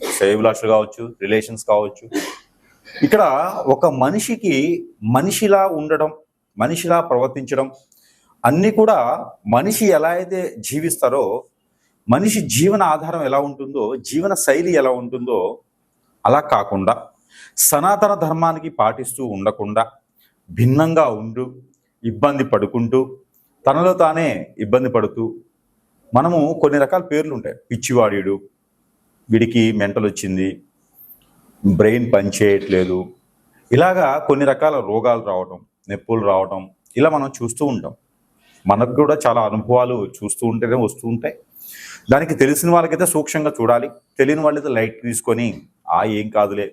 శ్రేయభిలాషులు కావచ్చు రిలేషన్స్ కావచ్చు. ఇక్కడ ఒక మనిషికి మనిషిలా ఉండడం మనిషిలా ప్రవర్తించడం అన్నీ కూడా మనిషి ఎలా అయితే జీవిస్తారో మనిషి జీవన ఆధారం ఎలా ఉంటుందో జీవన శైలి ఎలా ఉంటుందో అలా కాకుండా సనాతన ధర్మానికి పాటిస్తూ ఉండకుండా భిన్నంగా ఉంటూ ఇబ్బంది పడుకుంటూ తనలో తానే ఇబ్బంది పడుతూ మనము కొన్ని రకాల పేర్లు ఉంటాయి పిచ్చివాడీడు వీడికి మెంటల్ వచ్చింది బ్రెయిన్ పనిచేయట్లేదు. ఇలాగా కొన్ని రకాల రోగాలు రావటం నొప్పులు రావటం ఇలా మనం చూస్తూ ఉంటాం. మనకు కూడా చాలా అనుభవాలు చూస్తూ ఉంటేనే వస్తూ ఉంటాయి. దానికి తెలిసిన వాళ్ళకైతే సూక్ష్మంగా చూడాలి. తెలియని వాళ్ళైతే లైట్ తీసుకొని ఆ ఏం కాదులే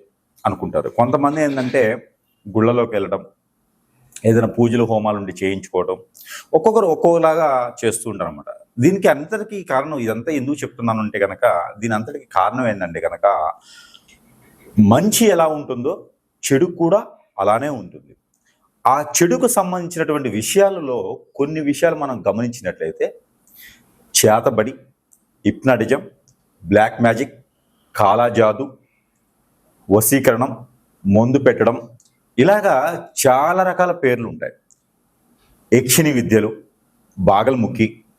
అనుకుంటారు. కొంతమంది ఏంటంటే గుళ్ళలోకి వెళ్ళడం ఏదైనా పూజలు హోమాలు ఉండి చేయించుకోవడం ఒక్కొక్కరు ఒక్కొక్కలాగా చేస్తూ ఉంటారు అనమాట దీనికి అంతటికీ కారణం ఇదంతా ఎందుకు చెప్తున్నాను అంటే కనుక దీని అంతటికి కారణం ఏంటంటే కనుక మంచి ఎలా ఉంటుందో చెడు కూడా అలానే ఉంటుంది. ఆ చెడుకు సంబంధించినటువంటి విషయాలలో కొన్ని విషయాలు మనం గమనించినట్లయితే చేతబడి హిప్నాటిజం బ్లాక్ మ్యాజిక్ కాలాజాదు వశీకరణం మందు పెట్టడం ఇలాగా చాలా రకాల పేర్లు ఉంటాయి యక్షిణి విద్యలు బాగల్ముఖి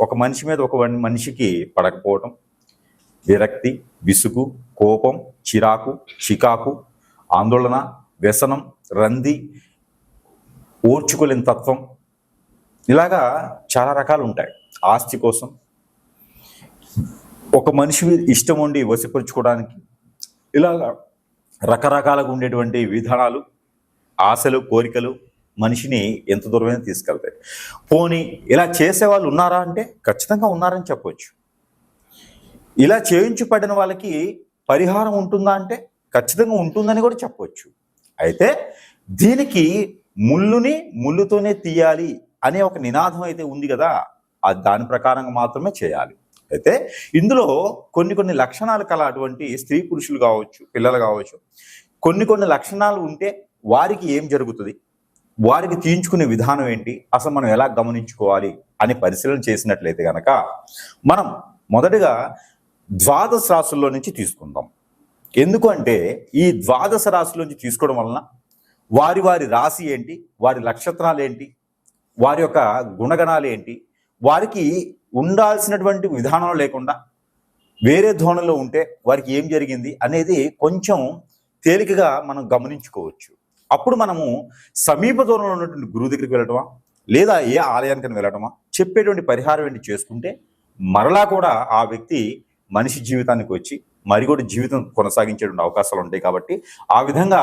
ఒక మనిషి మీద ఒక వన్- మనిషికి పడకపోవటం విరక్తి విసుగు కోపం చిరాకు చికాకు ఆందోళన వ్యసనం రంది ఓర్చుకోలేని తత్వం ఇలాగా చాలా రకాలు ఉంటాయి ఆస్తి కోసం ఒక మనిషి మీద ఇష్టం ఉండి వశపరుచుకోవడానికి ఇలాగా రకరకాలుగా ఉండేటువంటి విధానాలు ఆశలు కోరికలు మనిషిని ఎంత దూరమైనా తీసుకెళ్తాయి. పోనీ ఇలా చేసే వాళ్ళు ఉన్నారా అంటే ఖచ్చితంగా ఉన్నారని చెప్పవచ్చు ఇలా చేయించబడిన వాళ్ళకి పరిహారం ఉంటుందా అంటే ఖచ్చితంగా ఉంటుందని కూడా చెప్పవచ్చు అయితే దీనికి ముళ్ళుని ముళ్ళుతోనే తీయాలి అనే ఒక నినాదం అయితే ఉంది కదా అది దాని ప్రకారంగా మాత్రమే చేయాలి. అయితే ఇందులో కొన్ని కొన్ని లక్షణాలు కల అటువంటి స్త్రీ పురుషులు కావచ్చు పిల్లలు కావచ్చు కొన్ని కొన్ని లక్షణాలు ఉంటే వారికి ఏం జరుగుతుంది? వారికి తీయించుకునే విధానం ఏంటి? అసలు మనం ఎలా గమనించుకోవాలి అని పరిశీలన చేసినట్లయితే కనుక మనం మొదటగా ద్వాదశ రాశుల్లో నుంచి తీసుకుందాం. ఎందుకంటే ఈ ద్వాదశ రాశుల నుంచి తీసుకోవడం వలన వారి వారి రాశి ఏంటి? వారి నక్షత్రాలు ఏంటి? వారి యొక్క గుణగణాలు ఏంటి? వారికి ఉండాల్సినటువంటి విధానం లేకుండా వేరే ధోరణిలో ఉంటే వారికి ఏం జరిగింది అనేది కొంచెం తేలికగా మనం గమనించుకోవచ్చు. అప్పుడు మనము సమీప దూరంలో ఉన్నటువంటి గురువు దగ్గరికి వెళ్ళటమా? లేదా ఏ ఆలయానికి వెళ్ళటమా? చెప్పేటువంటి పరిహారం ఏంటి చేసుకుంటే మరలా కూడా ఆ వ్యక్తి మనిషి జీవితానికి వచ్చి మరి కూడా జీవితం కొనసాగించేటువంటి అవకాశాలు ఉంటాయి కాబట్టి ఆ విధంగా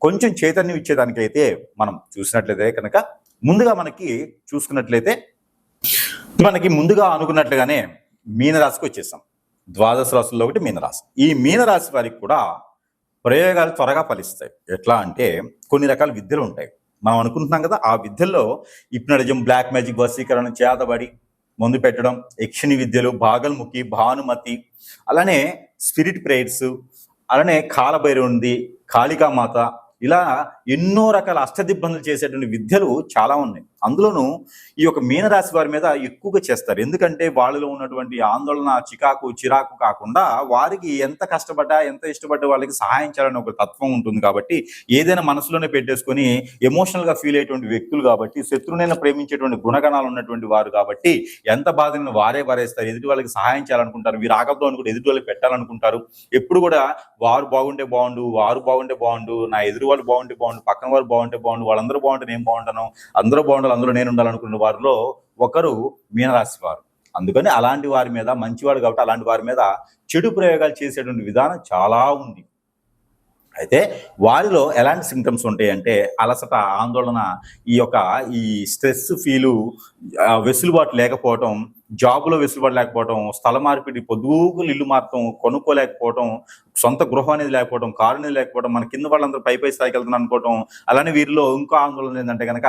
కొంచెం చైతన్యం ఇచ్చేదానికైతే మనం చూసినట్లయితే కనుక ముందుగా మనకి చూసుకున్నట్లయితే మనకి ముందుగా అనుకున్నట్లుగానే మీనరాశికి వచ్చేసాం. ద్వాదశ రాశుల్లో ఒకటి మీనరాశి. ఈ మీనరాశి వారికి కూడా ప్రయోగాలు త్వరగా ఫలిస్తాయి. ఎట్లా అంటే కొన్ని రకాల విద్యలు ఉంటాయి. మనం అనుకుంటున్నాం కదా ఆ విద్యల్లో ఇప్నడిజం బ్లాక్ మ్యాజిక్ వశీకరణ చేతబడి మందు పెట్టడం యక్షిణి విద్యలు భాగల్ముఖి భానుమతి అలానే స్పిరిట్ ప్రేయర్స్ అలానే కాలభైరవుంది కాళికామాత ఇలా ఎన్నో రకాల అష్టదిబ్బందులు చేసేటువంటి విద్యలు చాలా ఉన్నాయి. అందులోనూ ఈ యొక్క మీనరాశి వారి మీద ఎక్కువగా చేస్తారు. ఎందుకంటే వాళ్ళలో ఉన్నటువంటి ఆందోళన చికాకు చిరాకు కాకుండా వారికి ఎంత కష్టపడ్డా ఎంత ఇష్టపడ్డా వాళ్ళకి సహాయం చేయాలని ఒక తత్వం ఉంటుంది కాబట్టి ఏదైనా మనసులోనే పెట్టేసుకొని ఎమోషనల్గా ఫీల్ అయ్యేటువంటి వ్యక్తులు కాబట్టి శత్రునైనా ప్రేమించేటువంటి గుణగణాలు ఉన్నటువంటి వారు కాబట్టి ఎంత బాధను వారే వారేస్తారు. ఎదుటి వాళ్ళకి సహాయం చేయాలనుకుంటారు. వీరు ఆగద్దు కూడా ఎదుటి వాళ్ళకి పెట్టాలనుకుంటారు. ఎప్పుడు కూడా వారు బాగుంటే బాగుండు వారు బాగుంటే బాగుండు నా ఎదురు వాళ్ళు బాగుంటే బాగుండు పక్కన వారు బాగుంటే బాగుండు వాళ్ళందరూ బాగుంటే నేను బాగుంటాను అందరూ వందలు అందులో నేను ఉండాలనుకున్న వారిలో ఒకరు మీనరాశి వారు. అందుకని అలాంటి వారి మీద మంచివాడు కాబట్టి అలాంటి వారి మీద చెడు ప్రయోగాలు చేసేటువంటి విధానం చాలా ఉంది. అయితే వారిలో ఎలాంటి సిమ్టమ్స్ ఉంటాయి అంటే అలసట ఆందోళన ఈ యొక్క ఈ స్ట్రెస్ ఫీలు వెసులుబాటు లేకపోవటం జాబులో వెసులుబాటు లేకపోవటం స్థల మార్పిడి పొద్దుగులు ఇల్లు మారటం కొనుక్కోలేకపోవటం సొంత గృహం అనేది లేకపోవడం కారు అనేది లేకపోవడం మన కింద వాళ్ళందరూ పై పై స్థాయికి వెళ్తున్నారు అనుకోవటం అలానే వీరిలో ఇంకో ఆందోళన ఏంటంటే కనుక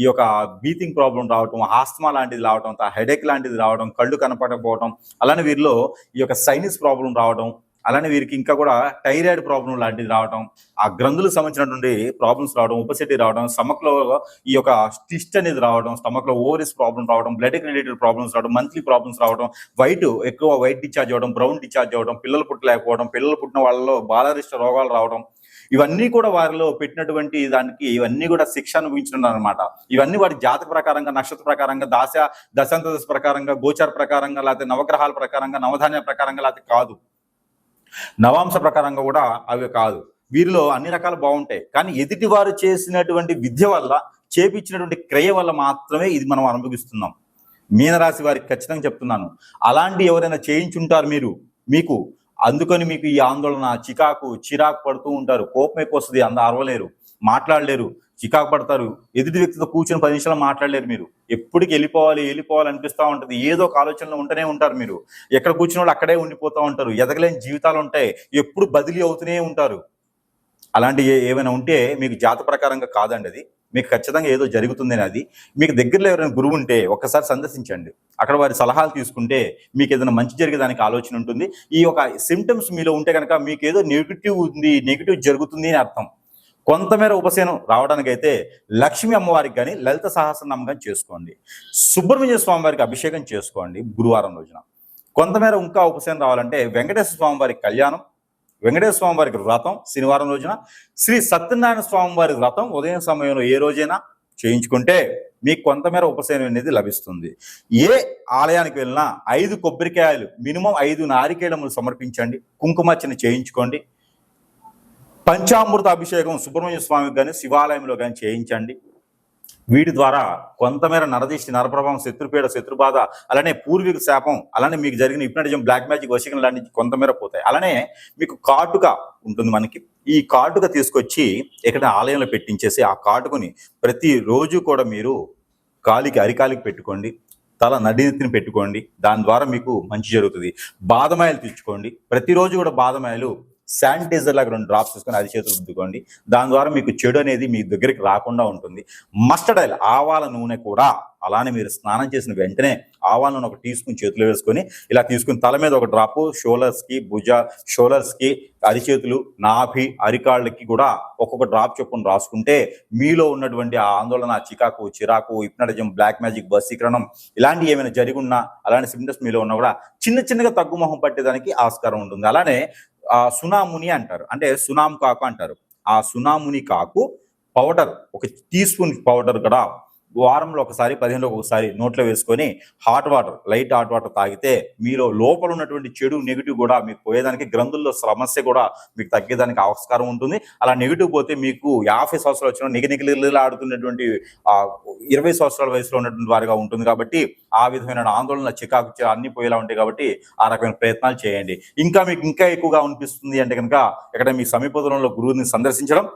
ఈ యొక్క బీతింగ్ ప్రాబ్లం రావటం ఆస్తమా లాంటిది రావటం హెడేక్ లాంటిది రావడం కళ్ళు కనపడకపోవడం అలానే వీరిలో ఈ యొక్క సైనిస్ ప్రాబ్లం రావడం అలానే వీరికి ఇంకా కూడా థైరాయిడ్ ప్రాబ్లం లాంటిది రావడం ఆ గ్రంథులకు సంబంధించినటువంటి ప్రాబ్లమ్స్ రావడం ఉపసిటీ రావడం స్టమక్లో లో ఈ యొక్క స్టిస్ట్ అనేది రావడం స్టమక్లో ఓవరీస్ ప్రాబ్లం రావడం బ్లడ్ రిలేటెడ్ ప్రాబ్లమ్స్ రావడం మంత్లీ ప్రాబ్లమ్స్ రావడం వైట్ ఎక్కువ వైట్ డిశ్చార్జ్ అవ్వడం బ్రౌన్ డిశ్చార్జ్ అవ్వడం పిల్లలు పుట్టలేకపోవడం పిల్లలు పుట్టిన వాళ్ళలో బాలరిష్ట రోగాలు రావడం ఇవన్నీ కూడా వారిలో పెట్టినటువంటి దానికి ఇవన్నీ కూడా శిక్ష అనుభవించడం అనమాట ఇవన్నీ వారి జాతక ప్రకారంగా నక్షత్ర ప్రకారంగా దాశ దశాంత దశ ప్రకారంగా గోచార ప్రకారంగా లేకపోతే నవగ్రహాల ప్రకారంగా నవధాన్య ప్రకారంగా లేకపోతే కాదు. నవాంశ ప్రకారంగా కూడా అవి కాదు. వీరిలో అన్ని రకాలు బాగుంటాయి. కానీ ఎదుటి వారు చేసినటువంటి విద్య వల్ల చేపించినటువంటి క్రియ వల్ల మాత్రమే ఇది మనం అనుభవిస్తున్నాం. మీనరాశి వారికి ఖచ్చితంగా చెప్తున్నాను. అలాంటి ఎవరైనా చేయించుంటారు మీరు? మీకు? అందుకని మీకు ఈ ఆందోళన చికాకు చిరాకు పడుతూ ఉంటారు. కోపం ఎక్కువ వస్తుంది అంద అరవలేరు మాట్లాడలేరు. చికాకు పడతారు. ఎదుటి వ్యక్తితో కూర్చొని పది నిమిషాలు మాట్లాడలేరు మీరు. ఎప్పటికి వెళ్ళిపోవాలి వెళ్ళిపోవాలి అనిపిస్తూ ఉంటుంది. ఏదో ఒక ఆలోచనలో ఉంటూనే ఉంటారు మీరు. ఎక్కడ కూర్చున్న వాళ్ళు అక్కడే ఉండిపోతూ ఉంటారు. ఎదగలేని జీవితాలు ఉంటాయి. ఎప్పుడు బదిలీ అవుతూనే ఉంటారు. అలాంటి ఏమైనా ఉంటే మీకు జాత ప్రకారంగా కాదండి అది. మీకు ఖచ్చితంగా ఏదో జరుగుతుందని అది. మీకు దగ్గరలో ఎవరైనా గురువు ఉంటే ఒక్కసారి సందర్శించండి. అక్కడ వారి సలహాలు తీసుకుంటే మీకు ఏదైనా మంచి జరిగేదానికి ఆలోచన ఉంటుంది. ఈ యొక్క సిమ్టమ్స్ మీలో ఉంటే కనుక మీకు ఏదో నెగిటివ్ ఉంది నెగిటివ్ జరుగుతుంది అని అర్థం. కొంతమేర ఉపశమనం రావడానికైతే లక్ష్మీ అమ్మవారికి కానీ లలిత సహస్రనామం కానీ చేసుకోండి. సుబ్రహ్మణ్య స్వామి వారికి అభిషేకం చేసుకోండి గురువారం రోజున. కొంతమేర ఇంకా ఉపశమనం రావాలంటే వెంకటేశ్వర స్వామి వారి కళ్యాణం వెంకటేశ్వర స్వామి వారికి వ్రతం శనివారం రోజున. శ్రీ సత్యనారాయణ స్వామి వారి వ్రతం ఉదయం సమయంలో ఏ రోజైనా చేయించుకుంటే మీకు కొంతమేర ఉపశమనం అనేది లభిస్తుంది. ఏ ఆలయానికి వెళ్ళినా ఐదు కొబ్బరికాయలు మినిమం ఐదు నారికేళములు సమర్పించండి కుంకుమార్చన చేయించుకోండి. పంచామృత అభిషేకం సుబ్రహ్మణ్య స్వామికి కానీ శివాలయంలో కానీ చేయించండి. వీటి ద్వారా కొంతమేర నరదిష్టి నరప్రభావం శత్రుపీడ శత్రుబాధ అలానే పూర్వీక శాపం అలానే మీకు జరిగిన హిప్నటిజం బ్లాక్ మ్యాజిక్ వశీకరణ లాంటి కొంతమేర పోతాయి. అలానే మీకు కాటుక ఉంటుంది మనకి. ఈ కాటుక తీసుకొచ్చి ఇక్కడ ఆలయంలో పెట్టించేసి ఆ కాటుకుని ప్రతిరోజు కూడా మీరు కాలికి అరికాలికి పెట్టుకోండి. తల నడినెత్తిని పెట్టుకోండి. దాని ద్వారా మీకు మంచి జరుగుతుంది. బాదమాయలు తెచ్చుకోండి ప్రతిరోజు కూడా బాదమాయలు శానిటైజర్ లాగా రెండు డ్రాప్స్ తీసుకొని అది చేతులు రుద్దుకోండి. దాని ద్వారా మీకు చెడు అనేది మీ దగ్గరికి రాకుండా ఉంటుంది. మస్టర్డ్ ఆయిల్ ఆవాల నూనె కూడా అలానే మీరు స్నానం చేసిన వెంటనే ఆవాల నూనె ఒక టీ స్పూన్ వేసుకొని ఇలా తీసుకుని తల మీద ఒక డ్రాప్ షోలర్స్కి భుజ షోలర్స్కి అరిచేతులు నాభి అరికాళ్ళకి కూడా ఒక్కొక్క డ్రాప్ చొప్పున రాసుకుంటే మీలో ఉన్నటువంటి ఆ ఆందోళన చికాకు చిరాకు హిప్నటిజం బ్లాక్ మ్యాజిక్ వశీకరణం ఇలాంటివి ఏమైనా జరిగి ఉన్నా అలాంటి సిమ్టమ్స్ మీలో ఉన్నా కూడా చిన్న చిన్నగా తగ్గుమొహం పట్టేదానికి ఆస్కారం ఉంటుంది. అలానే సునాముని అంటారు. అంటే సునాం కాకు అంటారు. ఆ సునాముని కాకు పౌడర్ ఒక టీ స్పూన్ పౌడర్ కూడా వారంలో ఒకసారి పదిహేనులో ఒకసారి నోట్లో వేసుకొని hot water light hot water తాగితే మీలో లోపల ఉన్నటువంటి చెడు నెగిటివ్ కూడా మీకు పోయేదానికి గ్రంథుల్లో సమస్య కూడా మీకు తగ్గేదానికి ఆస్కారం ఉంటుంది. అలా నెగిటివ్ పోతే మీకు యాభై సంవత్సరాలు వచ్చిన నిగ ఆడుతున్నటువంటి ఇరవై సంవత్సరాల వయసులో ఉన్నటువంటి వారిగా ఉంటుంది కాబట్టి ఆ విధమైన ఆందోళన చికాకు అన్ని పోయేలా ఉంటాయి కాబట్టి ఆ రకమైన ప్రయత్నాలు చేయండి. ఇంకా మీకు ఇంకా ఎక్కువగా అనిపిస్తుంది అంటే కనుక ఇక్కడ మీ సమీప దూరంలో గురువుని సందర్శించడం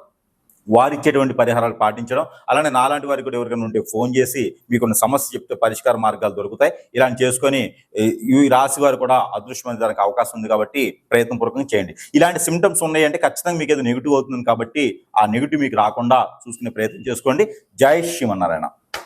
వారు ఇచ్చేటువంటి పరిహారాలు పాటించడం అలానే నాలాంటి వారికి కూడా ఎవరికైనా ఉంటే ఫోన్ చేసి మీకు సమస్య చెప్తే పరిష్కార మార్గాలు దొరుకుతాయి. ఇలాంటి చేసుకొని ఈ- రాశి వారు కూడా అదృష్టమైన దానికి అవకాశం ఉంది కాబట్టి ప్రయత్నపూర్వకంగా చేయండి. ఇలాంటి సిమ్టమ్స్ ఉన్నాయంటే ఖచ్చితంగా మీకు ఏదో నెగిటివ్ అవుతుంది కాబట్టి ఆ నెగిటివ్ మీకు రాకుండా చూసుకునే ప్రయత్నం చేసుకోండి. జై శ్రీమన్నారాయణ.